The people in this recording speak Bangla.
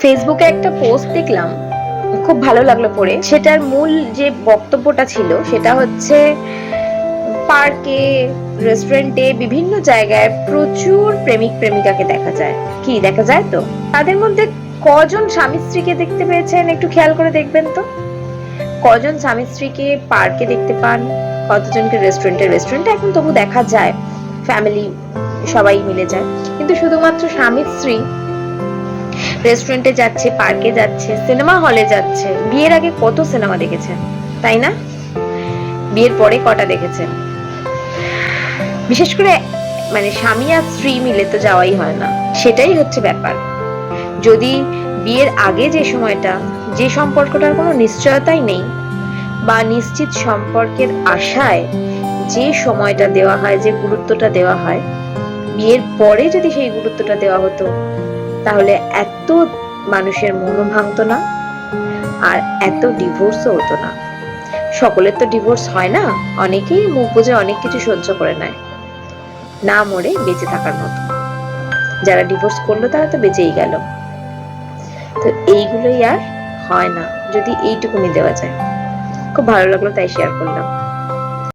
ফেসবুকে একটা পোস্ট দেখলাম, খুব ভালো লাগল পড়ে। সেটার মূল যে বক্তব্যটা ছিল, সেটা হচ্ছে পার্কে রেস্টুরেন্টে বিভিন্ন জায়গায় প্রচুর প্রেমিক, প্রেমিকাকে দেখা যায়। কি, দেখা যায় তো? তাদের মধ্যে কজন স্বামী স্ত্রীকে দেখতে পেয়েছেন একটু খেয়াল করে দেখবেন তো? কজন স্বামী স্ত্রীকে পার্কে দেখতে পান? কতজনকে রেস্টুরেন্টে রেস্টুরেন্টে এখন তবু দেখা যায়। ফ্যামিলি সবাই মিলে যায়। কিন্তু শুধুমাত্র স্বামী স্ত্রী রেস্টুরেন্টে যাচ্ছে পার্কে যাচ্ছে সিনেমা হলে যাচ্ছে। বিয়ের আগে কত সিনেমা দেখেছেন? তাই না? বিয়ের পরে কটা দেখেছেন? বিশেষ করে মানে স্বামী আর স্ত্রী মিলে তো যাওয়াই হয় না। সেটাই হচ্ছে ব্যাপার। যদি বিয়ের আগে যে সময়টা, যে সম্পর্কটার কোনো নিশ্চয়তাই নেই, বা নিশ্চিত সম্পর্কের আশায় যে সময়টা দেওয়া হয়, যে গুরুত্বটা দেওয়া হয়, বিয়ের পরে যদি সেই গুরুত্বটা দেওয়া হতো তাহলে এত মানুষের মনও ভাঙতো না আর এত ডিভোর্সও হতো না। সকলের তো ডিভোর্স হয় না, অনেকেই মুখ বুঝে অনেক কিছু সহ্য করে নেয়। না মরে বেঁচে থাকার মতো। যারা ডিভোর্স করল তারা তো বেঁচেই গেল। তো এইগুলোই আর হয় না, যদি এইটুকুনি দেওয়া যায়। খুব ভালো লাগল তাই শেয়ার করলাম।